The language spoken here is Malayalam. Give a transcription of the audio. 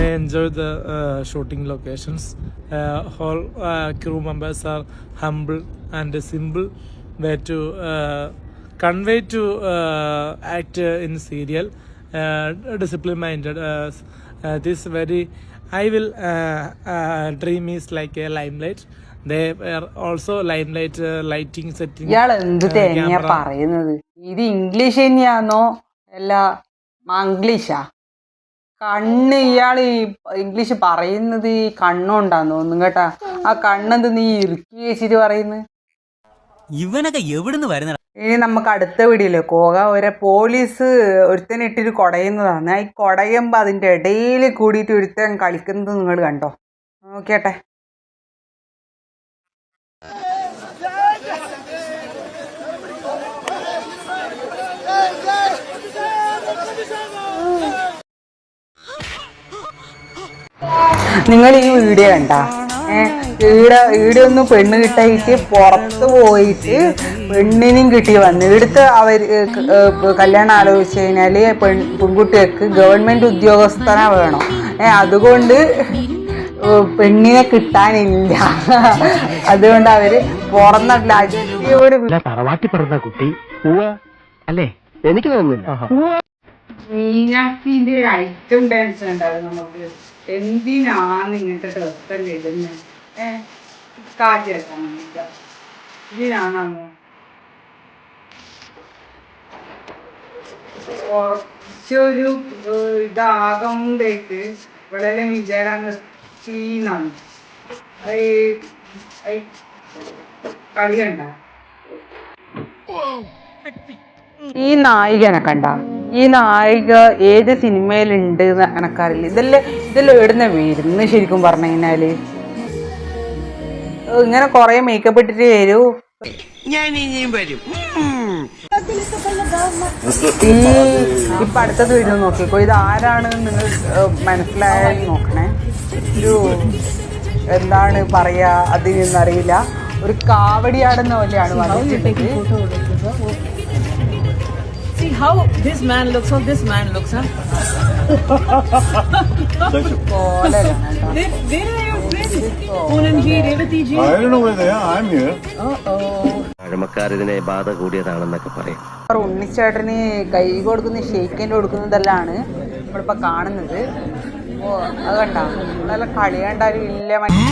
I enjoyed the uh, shooting locations. Uh, whole uh, crew members are humble and simple way to uh, convey to uh, act uh, in serial. Uh, discipline minded. Uh, uh, this very. I will uh, uh, dream is like a limelight. They are also limelight uh, lighting setting. ഇയാൾ എന്ത് uh, തേങ്ങയാ പറയുന്നത് ഇത് ഇംഗ്ലീഷ് തന്നെയാണോ അല്ല മംഗ്ലീഷാ കണ്ണ് ഇയാൾ ഈ ഇംഗ്ലീഷ് പറയുന്നത് ഈ കണ്ണുണ്ടാന്ന് തോന്നുന്നു കേട്ടാ. ആ കണ്ണെന്ത് നീ ഇറുക്കി വെച്ചിട്ട് പറയുന്നു? ഇവനൊക്കെ എവിടുന്ന് വരുന്ന ഇനി നമുക്ക് അടുത്ത വീടില്ലേ കോക ഒരു പോലീസ് ഒരുത്തനിട്ടിട്ട് കൊടയുന്നതാണ്. ഈ കുടയുമ്പോൾ അതിന്റെ ഇടയിൽ കൂടിയിട്ട് ഒരുത്തൻ കളിക്കുന്നത് നിങ്ങൾ കണ്ടോ? നോക്കിയട്ടെ. നിങ്ങൾ ഈ വീഡിയോ കണ്ട? ഈട ഈടെ ഒന്ന് പെണ്ണ് കിട്ടായിട്ട് പുറത്ത് പോയിട്ട് പെണ്ണിനും കിട്ടി വന്നു. ഇവിടുത്തെ അവർ കല്യാണം ആലോചിച്ച് കഴിഞ്ഞാൽ പെൺ പെൺകുട്ടികൾക്ക് ഗവൺമെന്റ് ഉദ്യോഗസ്ഥന വേണം. ഏ അതുകൊണ്ട് പെണ്ണിനെ കിട്ടാനില്ല. അതുകൊണ്ട് അവർ പുറന്നല്ല അടിയോട് തറവാട്ടി പറഞ്ഞ കുട്ടി. അല്ലേ? എനിക്ക് തോന്നുന്നില്ല. ഐറ്റം ഡാൻസ് ഉണ്ടായിരുന്നു നമുക്ക്. എന്തിനാണ് ഇങ്ങനത്തെ ഡ്രസ്സെല്ലാം ഇടുന്നത് ഇതിനാണോ കുറച്ചൊരു ഇതാകുമ്പോഴേക്ക് വളരെ വിചാരം സീനാണ്. കളി കണ്ട ഈ നായികനെ കണ്ട. ഈ നായിക ഏത് സിനിമയിലുണ്ട് എന്ന് എനക്കറിയില്ല ഇതെല്ലാം ഇതെല്ലാം എവിടുന്ന വരുന്ന ശരിക്കും പറഞ്ഞു കഴിഞ്ഞാൽ ഇങ്ങനെ കൊറേ മേക്കപ്പ് ഇട്ടിട്ട് വരൂ. ഞാൻ ഇനിയും വരും. ഈ ഇപ്പൊ അടുത്തത് വരും നോക്കിക്കോ. ഇത് ആരാണ് നിങ്ങൾ മനസ്സിലായ നോക്കണേ. ഒരു എന്താണ് പറയാ അതിനൊന്നറിയില്ല ഒരു കാവടിയാടുന്ന പോലെയാണ് വന്നിട്ടുള്ളത് See how this man looks, how this man looks, huh? Where, where are your friends? Poonanji, Revati ji. I don't know where they are. I'm here. Uh-oh. പഴമക്കാർ ഇതിനെ ബാധ കൂടിയതാണെന്നൊക്കെ പറയും ഉണ്ണിച്ചേട്ടന് കൈ കൊടുക്കുന്ന ഷെയ്ക്കന്റെ കൊടുക്കുന്നതെല്ലാണ് നമ്മളിപ്പോ കാണുന്നത് ഓ അത് കണ്ട നല്ല കളി കണ്ടാലും ഇല്ല മറ്റേ